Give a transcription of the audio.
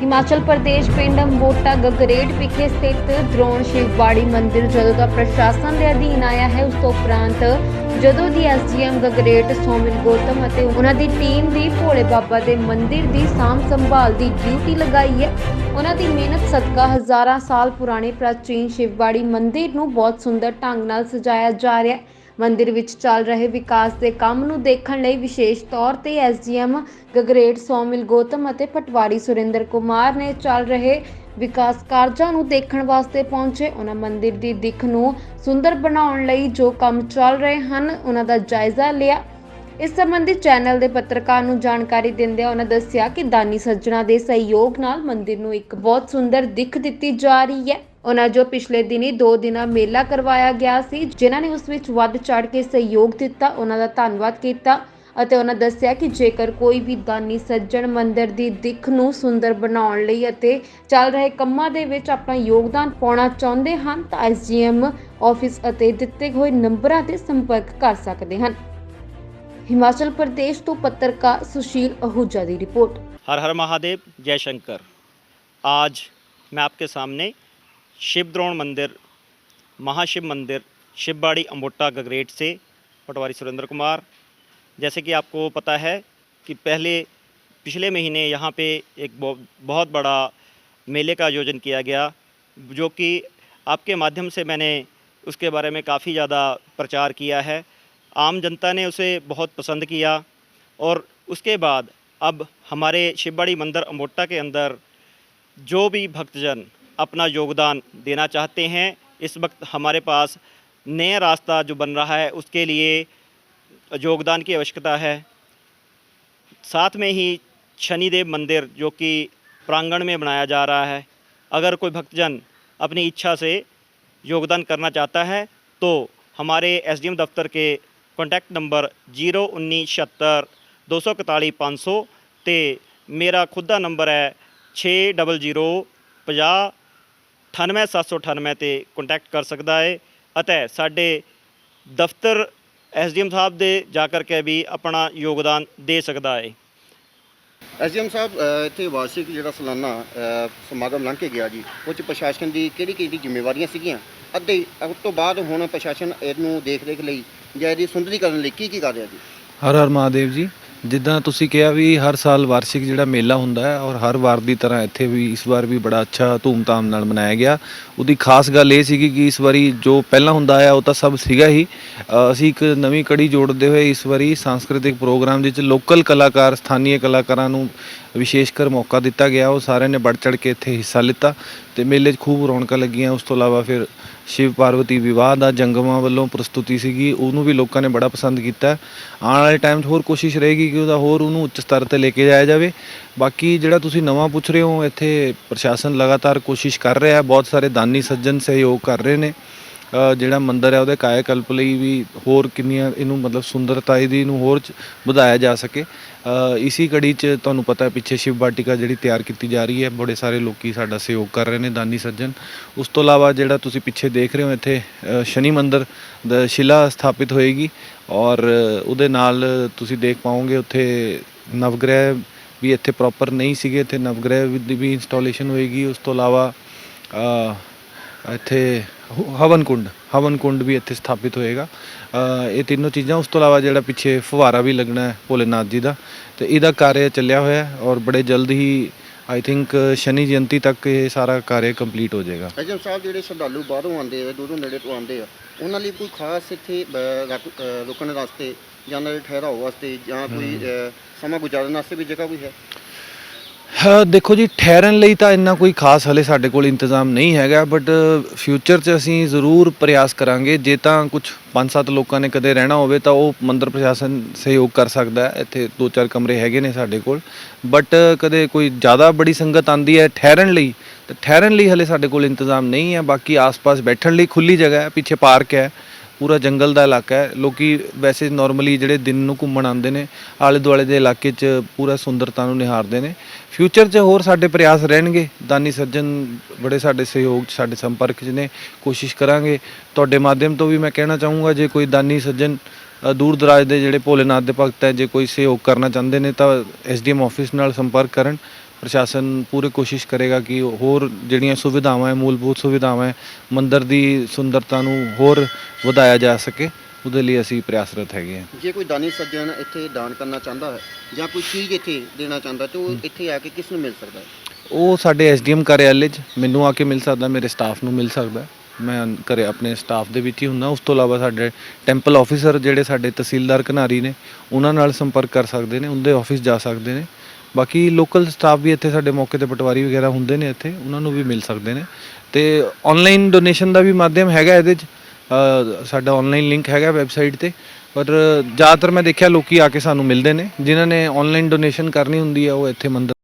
ਹਿਮਾਚਲ ਪ੍ਰਦੇਸ਼ ਪਿੰਡ ਮੋਟਾ ਗਗਰੇਟ ਵਿਖੇ ਸਥਿਤ ਦਰੋਣ ਸ਼ਿਵਬਾੜੀ ਮੰਦਿਰ, ਜਦੋਂ ਦਾ ਪ੍ਰਸ਼ਾਸਨ ਦੇ ਅਧੀਨ ਆਇਆ ਹੈ, ਉਸ ਤੋਂ ਉਪਰੰਤ ਜਦੋਂ ਦੀ ਐਸਜੀਐਮ ਗਗਰੇਟ ਸੋਮਿਲ ਗੌਤਮ ਅਤੇ ਉਹਨਾਂ ਦੀ ਟੀਮ ਦੀ ਭੋਲੇ ਬਾਬਾ ਦੇ ਮੰਦਿਰ ਦੀ ਸਾਂਭ ਸੰਭਾਲ ਦੀ ਡਿਊਟੀ ਲਗਾਈ ਹੈ, ਉਹਨਾਂ ਦੀ ਮਿਹਨਤ ਸਦਕਾ ਹਜ਼ਾਰਾਂ ਸਾਲ ਪੁਰਾਣੇ ਪ੍ਰਾਚੀਨ ਸ਼ਿਵਬਾੜੀ ਮੰਦਿਰ ਨੂੰ ਬਹੁਤ ਸੁੰਦਰ ਢੰਗ ਨਾਲ ਸਜਾਇਆ ਜਾ ਰਿਹਾ ਹੈ। ਮੰਦਿਰ ਵਿੱਚ ਚੱਲ ਰਹੇ ਵਿਕਾਸ ਦੇ ਕੰਮ ਨੂੰ ਦੇਖਣ ਲਈ ਵਿਸ਼ੇਸ਼ ਤੌਰ ਤੇ ਐਸਡੀਐਮ ਗਗਰੇਟ ਸੋਮਿਲ ਗੌਤਮ ਅਤੇ ਪਟਵਾਰੀ ਸੁਰਿੰਦਰ ਕੁਮਾਰ ਨੇ ਚੱਲ ਰਹੇ ਵਿਕਾਸ ਕਾਰਜਾਂ ਨੂੰ ਦੇਖਣ ਵਾਸਤੇ ਪਹੁੰਚੇ। ਉਹਨਾਂ ਮੰਦਿਰ ਦੀ ਦਿੱਖ ਨੂੰ ਸੁੰਦਰ ਬਣਾਉਣ ਲਈ ਜੋ ਕੰਮ ਚੱਲ ਰਹੇ ਹਨ, ਉਹਨਾਂ ਦਾ ਜਾਇਜ਼ਾ ਲਿਆ। ਇਸ ਸੰਬੰਧੀ ਚੈਨਲ ਦੇ ਪੱਤਰਕਾਰ ਨੂੰ ਜਾਣਕਾਰੀ ਦਿੰਦਿਆਂ ਉਹਨਾਂ ਦੱਸਿਆ ਕਿ ਦਾਨੀ ਸੱਜਣਾ ਦੇ ਸਹਿਯੋਗ ਨਾਲ ਮੰਦਿਰ ਨੂੰ ਇੱਕ ਬਹੁਤ ਸੁੰਦਰ ਦਿੱਖ ਦਿੱਤੀ ਜਾ ਰਹੀ ਹੈ। ਉਹਨਾਂ ਜੋ ਪਿਛਲੇ ਦਿਨੀ 2 ਦਿਨਾਂ ਮੇਲਾ ਕਰਵਾਇਆ ਗਿਆ ਸੀ, ਜਿਨ੍ਹਾਂ ਨੇ ਉਸ ਵਿੱਚ ਵੱਧ ਚੜ ਕੇ ਸਹਿਯੋਗ ਦਿੱਤਾ, ਉਹਨਾਂ ਦਾ ਧੰਨਵਾਦ ਕੀਤਾ ਅਤੇ ਉਹਨਾਂ ਦੱਸਿਆ ਕਿ ਜੇਕਰ ਕੋਈ ਵੀ ਦਾਨੀ ਸੱਜਣ ਮੰਦਿਰ ਦੀ ਦਿੱਖ ਨੂੰ ਸੁੰਦਰ ਬਣਾਉਣ ਲਈ ਅਤੇ ਚੱਲ ਰਹੇ ਕੰਮਾਂ ਦੇ ਵਿੱਚ ਆਪਣਾ ਯੋਗਦਾਨ ਪਾਉਣਾ ਚਾਹੁੰਦੇ ਹਨ, ਤਾਂ ਐਸਜੀਐਮ ਆਫਿਸ ਅਤੇ ਦਿੱਤੇ ਹੋਏ ਨੰਬਰਾਂ ਤੇ ਸੰਪਰਕ ਕਰ ਸਕਦੇ ਹਨ। ਹਿਮਾਚਲ ਪ੍ਰਦੇਸ਼ ਤੋਂ ਪੱਤਰਕਾਰ ਸੁਸ਼ੀਲ ਅਹੂਜਾ ਦੀ ਰਿਪੋਰਟ। ਹਰ ਹਰ ਮਹਾਦੇਵ, ਜੈ ਸ਼ੰਕਰ। आज मैं आपके सामने शिवद्रोण मंदिर, महाशिव मंदिर, शिवबाड़ी अम्बोटा गगरेट से, पटवारी सुरेंद्र कुमार। जैसे कि आपको पता है कि पहले, पिछले महीने यहाँ पे एक बहु- बहुत बड़ा मेले का आयोजन किया गया, जो कि आपके माध्यम से मैंने उसके बारे में काफ़ी ज़्यादा प्रचार किया है। आम जनता ने उसे बहुत पसंद किया और उसके बाद अब हमारे शिवबाड़ी मंदिर अम्बोटा के अंदर जो भी भक्तजन अपना योगदान देना चाहते हैं। इस वक्त हमारे पास नया रास्ता जो बन रहा है, उसके लिए योगदान की आवश्यकता है। साथ में ही शनिदेव मंदिर जो कि प्रांगण में बनाया जा रहा है। अगर कोई भक्तजन अपनी इच्छा से योगदान करना चाहता है तो हमारे एसडीएम दफ्तर के कॉन्टैक्ट नंबर ज़ीरो उन्नीस छिहत्तर दो सौ इकताली पाँच सौ मेरा खुद का नंबर है छः डबल ज़ीरो पाँ 98798 ਤੇ ਕੰਟੈਕਟ ਕਰ ਸਕਦਾ ਹੈ ਅਤੇ ਸਾਡੇ ਦਫ਼ਤਰ ਐਸਡੀਐਮ ਸਾਹਿਬ ਦੇ ਜਾ ਕਰਕੇ ਵੀ ਆਪਣਾ ਯੋਗਦਾਨ ਦੇ ਸਕਦਾ ਹੈ। ਐਸਡੀਐਮ ਸਾਹਿਬ ਇੱਥੇ ਵਾਰਸ਼ਿਕ ਜਿਹੜਾ ਸਾਲਾਨਾ ਸਮਾਗਮ ਲੰਘ ਕੇ ਗਿਆ ਜੀ ਉਹ ਚ ਪ੍ਰਸ਼ਾਸਨ ਦੀ ਕਿਹੜੀ ਕਿਹੜੀ ਜ਼ਿੰਮੇਵਾਰੀਆਂ ਸੀਗੀਆਂ? ਅੱਧੇ ਉਸ ਤੋਂ ਬਾਅਦ ਹੁਣ ਪ੍ਰਸ਼ਾਸਨ ਇਹਨੂੰ ਦੇਖ ਦੇਖ ਲਈ ਜਾਂ ਇਹਦੀ ਸੁੰਦਰੀਕਰਨ ਲਈ ਕੀ ਕੀ ਕਰ ਰਿਹਾ ਜੀ? ਹਰ ਹਰ ਮਹਾਦੇਵ ਜੀ ਜਿੱਦਾਂ ਤੁਸੀਂ ਕਿਹਾ ਵੀ ਹਰ ਸਾਲ ਵਾਰਸ਼ਿਕ ਜਿਹੜਾ ਮੇਲਾ ਹੁੰਦਾ ਹੈ ਔਰ ਹਰ ਵਾਰ ਦੀ ਤਰ੍ਹਾਂ ਇੱਥੇ ਵੀ ਇਸ ਵਾਰ ਵੀ ਬੜਾ ਅੱਛਾ ਧੂਮਧਾਮ ਨਾਲ ਮਨਾਇਆ ਗਿਆ। ਉਹਦੀ ਖਾਸ ਗੱਲ ਇਹ ਸੀਗੀ ਕਿ ਇਸ ਵਾਰੀ ਜੋ ਪਹਿਲਾਂ ਹੁੰਦਾ ਆ ਉਹ ਤਾਂ ਸਭ ਸੀਗਾ ਹੀ। ਅ, ਅਸੀਂ ਇੱਕ ਨਵੀਂ ਕੜੀ ਜੋੜਦੇ ਹੋਏ ਇਸ ਵਾਰੀ ਸਾਂਸਕ੍ਰਿਤਿਕ ਪ੍ਰੋਗਰਾਮ ਵਿੱਚ ਲੋਕਲ ਕਲਾਕਾਰ ਸਥਾਨੀय ਕਲਾਕਾਰਾਂ ਨੂੰ ਵਿਸ਼ੇਸ਼ ਕਰ ਮੌਕਾ ਦਿੱਤਾ ਗਿਆ। ਉਹ ਸਾਰਿਆਂ ਨੇ ਵੱਧ ਚੜ ਕੇ ਇੱਥੇ ਹਿੱਸਾ ਲਿੱਤਾ ਤੇ ਮੇਲੇ 'ਚ ਖੂਬ ਰੌਣਕਾਂ ਲੱਗੀਆਂ। ਉਸ ਤੋਂ ਇਲਾਵਾ ਫਿਰ ਸ਼ਿਵ ਪਾਰਵਤੀ ਵਿਵਾਹ ਦਾ ਜੰਗਮਾਂ ਵੱਲੋਂ ਪ੍ਰਸਤੁਤੀ ਸੀਗੀ। ਉਹਨੂੰ ਵੀ ਲੋਕਾਂ ਨੇ ਬੜਾ ਪਸੰਦ ਕੀਤਾ। ਆਉਣ ਵਾਲੇ ਟਾਈਮ 'ਚ ਹੋਰ ਕੋਸ਼ਿਸ਼ ਰਹੇਗੀ ਕਿ ਉਹਦਾ ਹੋਰ ਉਹਨੂੰ ਉੱਚ ਸਤਰ ਤੇ ਲੈ ਕੇ ਜਾਇਆ ਜਾਵੇ। ਬਾਕੀ ਜਿਹੜਾ ਤੁਸੀਂ ਨਵਾਂ ਪੁੱਛ ਰਹੇ ਹੋ, ਇੱਥੇ ਪ੍ਰਸ਼ਾਸਨ ਲਗਾਤਾਰ ਕੋਸ਼ਿਸ਼ ਕਰ ਰਿਹਾ। ਹੈ ਬਹੁਤ ਸਾਰੇ ਦਾਨੀ ਸੱਜਣ ਸਹਿਯੋਗ ਕਰ ਰਹੇ ਨੇ। ਜਿਹੜਾ ਮੰਦਿਰ ਹੈ ਉਹਦੇ ਕਾਇਆਕਲਪ ਲਈ ਵੀ ਹੋਰ ਕਿੰਨੀਆਂ ਇਹਨੂੰ ਮਤਲਬ ਸੁੰਦਰਤਾ ਇਹਦੀ ਨੂੰ ਹੋਰ ਚ ਵਧਾਇਆ ਜਾ ਸਕੇ। ਅ, ਇਸੀ ਕੜੀ 'ਚ ਤੁਹਾਨੂੰ ਪਤਾ ਹੈ ਪਿੱਛੇ ਸ਼ਿਵ ਬਾਟਿਕਾ ਜਿਹੜੀ ਤਿਆਰ ਕੀਤੀ ਜਾ ਰਹੀ ਹੈ ਬੜੇ ਸਾਰੇ ਲੋਕੀ ਸਾਡਾ ਸਹਿਯੋਗ ਕਰ ਰਹੇ ਨੇ ਦਾਨੀ ਸੱਜਣ। ਉਸ ਤੋਂ ਇਲਾਵਾ ਜਿਹੜਾ ਤੁਸੀਂ ਪਿੱਛੇ ਦੇਖ ਰਹੇ ਹੋ ਇੱਥੇ ਸ਼ਨੀ ਮੰਦਿਰ ਦਾ ਸ਼ਿਲਾ ਸਥਾਪਿਤ ਹੋਏਗੀ ਔਰ ਉਹਦੇ ਨਾਲ ਤੁਸੀਂ ਦੇਖ ਪਾਓਗੇ ਉੱਥੇ ਨਵਗ੍ਰਹਿ ਵੀ ਇੱਥੇ ਪ੍ਰੋਪਰ ਨਹੀਂ ਸੀਗੇ ਇੱਥੇ ਨਵਗ੍ਰਹਿ ਦੀ ਵੀ ਇੰਸਟਾਲੇਸ਼ਨ ਹੋਏਗੀ। ਉਸ ਤੋਂ ਇਲਾਵਾ ਇੱਥੇ ਹਵਨ ਕੁੰਡ ਹਵਨ ਕੁੰਡ ਵੀ ਇੱਥੇ ਸਥਾਪਿਤ ਹੋਏਗਾ। ਇਹ ਤਿੰਨੋਂ ਚੀਜ਼ਾਂ ਉਸ ਤੋਂ ਇਲਾਵਾ ਜਿਹੜਾ ਪਿੱਛੇ ਫੁਹਾਰਾ ਵੀ ਲੱਗਣਾ ਹੈ ਭੋਲੇਨਾਥ ਜੀ ਦਾ ਤੇ ਇਹਦਾ ਕਾਰਜ ਚੱਲਿਆ ਹੋਇਆ ਹੈ ਔਰ ਬੜੇ ਜਲਦ ਹੀ ਆਈ ਥਿੰਕ ਸ਼ਨੀ ਜਯੰਤੀ ਤੱਕ ਇਹ ਸਾਰਾ ਕਾਰਜ ਕੰਪਲੀਟ ਹੋ ਜਾਏਗਾ। ਐਸਡੀਐਮ ਸਾਹਿਬ ਜਿਹੜੇ ਸ਼ਰਧਾਲੂ ਬਾਹਰੋਂ ਆਉਂਦੇ ਆ ਦੂਰੋਂ ਨੇੜੇ ਤੋਂ ਆਉਂਦੇ ਆ ਉਹਨਾਂ ਲਈ ਕੋਈ ਖਾਸ ਇੱਥੇ ਰੁਕਣ ਵਾਸਤੇ ਜਾਂ ਠਹਿਰਾਓ ਵਾਸਤੇ ਜਾਂ ਕੋਈ ਸਮਾਂ ਗੁਜ਼ਾਰਨ ਵਾਸਤੇ ਵੀ ਜਗ੍ਹਾ ਕੋਈ ਹਾਂ? ਦੇਖੋ ਜੀ, ਠਹਿਰਨ ਲਈ ਤਾਂ ਇੰਨਾ ਕੋਈ ਖਾਸ ਹਲੇ ਸਾਡੇ ਕੋਲ ਇੰਤਜ਼ਾਮ ਨਹੀਂ ਹੈਗਾ ਬਟ ਫਿਊਚਰ 'ਚ ਅਸੀਂ ਜ਼ਰੂਰ ਪ੍ਰਯਾਸ ਕਰਾਂਗੇ। ਜੇ ਤਾਂ ਕੁਝ 5-7 ਲੋਕਾਂ ਨੇ ਕਦੇ ਰਹਿਣਾ ਹੋਵੇ ਤਾਂ ਉਹ ਮੰਦਰ ਪ੍ਰਸ਼ਾਸਨ ਸਹਿਯੋਗ ਕਰ ਸਕਦਾ ਹੈ। ਇੱਥੇ ਦੋ ਚਾਰ ਕਮਰੇ ਹੈਗੇ ਨੇ ਸਾਡੇ ਕੋਲ। ਬਟ ਕਦੇ ਕੋਈ ਜ਼ਿਆਦਾ ਬੜੀ ਸੰਗਤ ਆਂਦੀ ਹੈ ਠਹਿਰਨ ਲਈ, ਤਾਂ ਠਹਿਰਨ ਲਈ ਹਲੇ ਸਾਡੇ ਕੋਲ ਇੰਤਜ਼ਾਮ ਨਹੀਂ ਹੈ। ਬਾਕੀ ਆਸ-ਪਾਸ ਬੈਠਣ ਲਈ ਖੁੱਲੀ ਜਗ੍ਹਾ ਹੈ, ਪਿੱਛੇ ਪਾਰਕ ਹੈ। ਪੂਰਾ ਜੰਗਲ ਦਾ ਇਲਾਕਾ ਹੈ। ਲੋਕੀ ਵੈਸੇ ਨਾਰਮਲੀ ਜਿਹੜੇ ਦਿਨ ਨੂੰ ਘੁੰਮਣ ਆਉਂਦੇ ਨੇ, ਆਲੇ ਦੁਆਲੇ ਦੇ ਇਲਾਕੇ 'ਚ ਪੂਰਾ ਸੁੰਦਰਤਾ ਨੂੰ ਨਿਹਾਰਦੇ ਨੇ। ਫਿਊਚਰ 'ਚ ਹੋਰ ਸਾਡੇ ਪ੍ਰਯਾਸ ਰਹਿਣਗੇ। ਦਾਨੀ ਸੱਜਣ ਬੜੇ ਸਾਡੇ ਸਹਿਯੋਗ 'ਚ, ਸਾਡੇ ਸੰਪਰਕ 'ਚ ਨੇ। ਕੋਸ਼ਿਸ਼ ਕਰਾਂਗੇ। ਤੁਹਾਡੇ ਮਾਧਿਅਮ ਤੋਂ ਵੀ ਮੈਂ ਕਹਿਣਾ ਚਾਹੂੰਗਾ, ਜੇ ਕੋਈ ਦਾਨੀ ਸੱਜਣ ਦੂਰ ਦਰਾਜ ਦੇ ਜਿਹੜੇ ਭੋਲੇਨਾਥ ਦੇ ਭਗਤ ਹੈ, ਜੇ ਕੋਈ ਸਹਿਯੋਗ ਕਰਨਾ ਚਾਹੁੰਦੇ ਨੇ ਤਾਂ ਐਸਡੀਐਮ ਆਫਿਸ ਨਾਲ ਸੰਪਰਕ ਕਰਨ। ਪ੍ਰਸ਼ਾਸਨ ਪੂਰੀ ਕੋਸ਼ਿਸ਼ ਕਰੇਗਾ ਕਿ ਹੋਰ ਜਿਹੜੀਆਂ ਸੁਵਿਧਾਵਾਂ ਹੈ ਮੂਲਭੂਤ ਸੁਵਿਧਾਵਾਂ ਹੈ ਮੰਦਿਰ ਦੀ ਸੁੰਦਰਤਾ ਨੂੰ ਹੋਰ ਵਧਾਇਆ ਜਾ ਸਕੇ ਉਹਦੇ ਲਈ ਅਸੀਂ ਪ੍ਰਯਾਸਰਤ ਹੈਗੇ ਹਾਂ। ਜੇ ਕੋਈ ਦਾਨੀ ਸੱਜਣ ਇੱਥੇ ਦਾਨ ਕਰਨਾ ਚਾਹੁੰਦਾ ਹੈ ਜਾਂ ਕੋਈ ਚੀਜ਼ ਇੱਥੇ ਦੇਣਾ ਚਾਹੁੰਦਾ ਤੇ ਉਹ ਇੱਥੇ ਆ ਕੇ ਕਿਸ ਨੂੰ ਮਿਲ ਸਕਦਾ ਹੈ? ਉਹ ਸਾਡੇ ਐਸਡੀਐਮ ਕਾਰਿਆਲੇ 'ਚ ਮੈਨੂੰ ਆ ਕੇ ਮਿਲ ਸਕਦਾ ਮੇਰੇ ਸਟਾਫ ਨੂੰ ਮਿਲ ਸਕਦਾ। ਮੈਂ ਘਰੇ ਆਪਣੇ ਸਟਾਫ ਦੇ ਵਿੱਚ ਹੀ ਹੁੰਦਾ ਉਸ ਤੋਂ ਇਲਾਵਾ ਸਾਡੇ ਟੈਂਪਲ ਆਫੀਸਰ ਜਿਹੜੇ ਸਾਡੇ ਤਹਿਸੀਲਦਾਰ ਘਨਾਰੀ ਨੇ ਉਹਨਾਂ ਨਾਲ ਸੰਪਰਕ ਕਰ ਸਕਦੇ ਨੇ ਉਹਦੇ ਆਫਿਸ ਜਾ ਸਕਦੇ ਨੇ। ਬਾਕੀ ਲੋਕਲ ਸਟਾਫ ਵੀ ਇੱਥੇ ਸਾਡੇ ਮੌਕੇ ਤੇ ਪਟਵਾਰੀ ਵਗੈਰਾ ਹੁੰਦੇ ਨੇ ਇੱਥੇ ਉਹਨਾਂ ਨੂੰ ਵੀ ਮਿਲ ਸਕਦੇ ਨੇ। ਤੇ ਆਨਲਾਈਨ ਡੋਨੇਸ਼ਨ ਦਾ ਵੀ ਮਾਧਿਅਮ ਹੈਗਾ ਇਹਦੇ 'ਚ। ਅ, ਸਾਡਾ ਆਨਲਾਈਨ ਲਿੰਕ ਹੈਗਾ ਵੈਬਸਾਈਟ ਤੇ। ਪਰ ਜ਼ਿਆਦਾਤਰ ਮੈਂ ਦੇਖਿਆ ਲੋਕੀ ਆ ਕੇ ਸਾਨੂੰ ਮਿਲਦੇ ਨੇ। ਜਿਨ੍ਹਾਂ ਨੇ ਆਨਲਾਈਨ ਡੋਨੇਸ਼ਨ ਕਰਨੀ ਹੁੰਦੀ ਹੈ ਉਹ ਇੱਥੇ ਮੰਦਰ